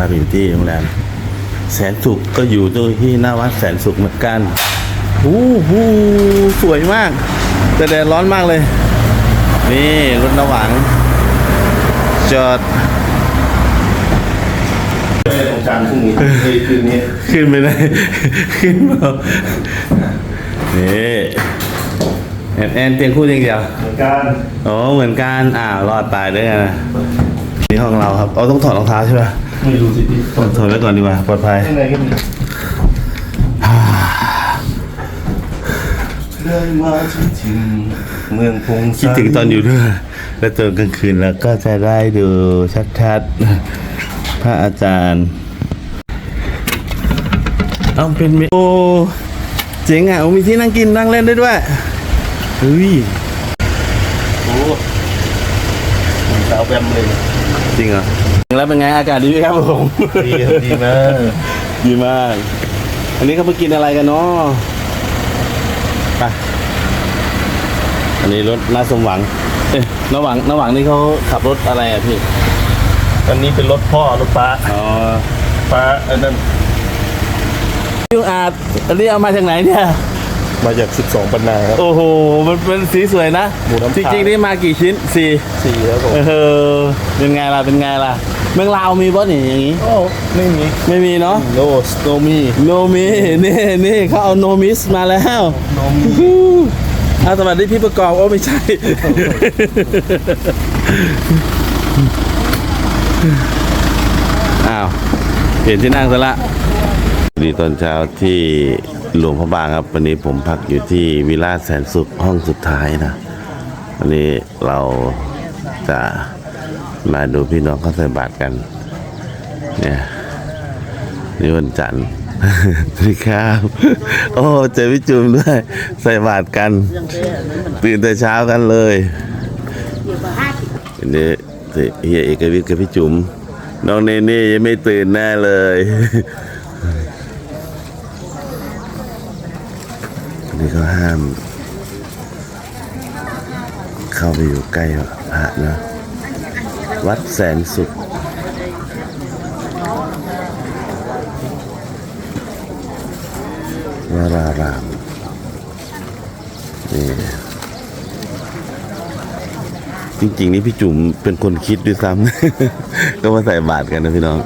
พาไปอยู่ที่โรงแรมแสนสุขก็อยู่ตรงที่หน้าวัดแสนสุขเหมือนกันหูหูสวยมาก แต่แดดร้อนมากเลย นี่รถระหว่างจอดของจานพรุ่งนี้คืนนี้ ขึ้นไปได้ขึ้นมานี่แอนแอนเตียงคู่เตียงเดียวเหมือนกันอ๋อเหมือนกันอ้าวรอดตายด้วยกันนะนี่ห้องเราครับเราต้องถอดรองเท้าใช่ไหม ไม่รู้สิพี่ถอดถอดไว้ก่อนดีกว่าปลอดภัยข้างในก็มีเดินมาถึงถึงเมืองพงคิดถึงตอนอยู่ด้วย แล้วตอนกลางคืนแล้วก็จะได้ดูชัดๆพระอาจารย์เอาเป็นเมโอเจ๋งอะโอ้มีที่นั่งกินนั่งเล่นได้ด้วยเฮ้ยโอ้เหมือนสาวแบมเลย จริงเหรอ แล้วเป็นไงอากาศดีไหมครับผมดีครับดีมากดีมาก อันนี้เขาไปกินอะไรกันเนาะไปอันนี้รถน่าสมหวัง เอ๊ะน้าหวังน้าหวังนี่เขาขับรถอะไรอะพี่อันนี้เป็นรถพ่อรถป้าอ๋อป้าอันนั้นยุงอาจอันนี้เอามาจากไหนเนี่ยมาจาก 12 ปันนาครับ โอ้โห มันเป็นสีสวยนะหมูน้ำจขาวริงๆ นี่มากี่ชิ้นสี่สี่ครับผม เออ เป็นไงล่ะ เป็นไงล่ะ เมืองลาวมีบ่นี่อย่างนี้ โอ้ไม่มีไม่มีเนาะโนสโนมีโนมีนี่นี่เขาเอาโนมิสมาแล้วโนมีอาสวัสดีพี่ประกอบโอ้ไม่ใช่ อ้าวเปลี่ยนที่นั่งซะละดีตอนเช้าที่หลวงพระบางครับ วันนี้ผมพักอยู่ที่วิลล่าแสนสุขห้องสุดท้ายนะ วันนี้เราจะ มาดูพี่น้องเขาใส่บาตรกัน เนี่ยนี่วันจันทร์สวัสดีครับ โอ้เจอพี่จุมด้วย ใส่บาตรกัน ตื่นแต่เช้ากันเลยนนี้เฮียเอกวิทย์กับพี่จุ๋มน้องเนเน่ยังไม่ตื่นแน่เลยนนี้เขาห้าม เข้าไปอยู่ใกล้พระนะ วัดแสนสุขวรารามนี่จริงๆ นี่พี่จุ๋มเป็นคนคิดด้วยซ้ำ ก็มาใส่บาตรกันนะพี่น้อง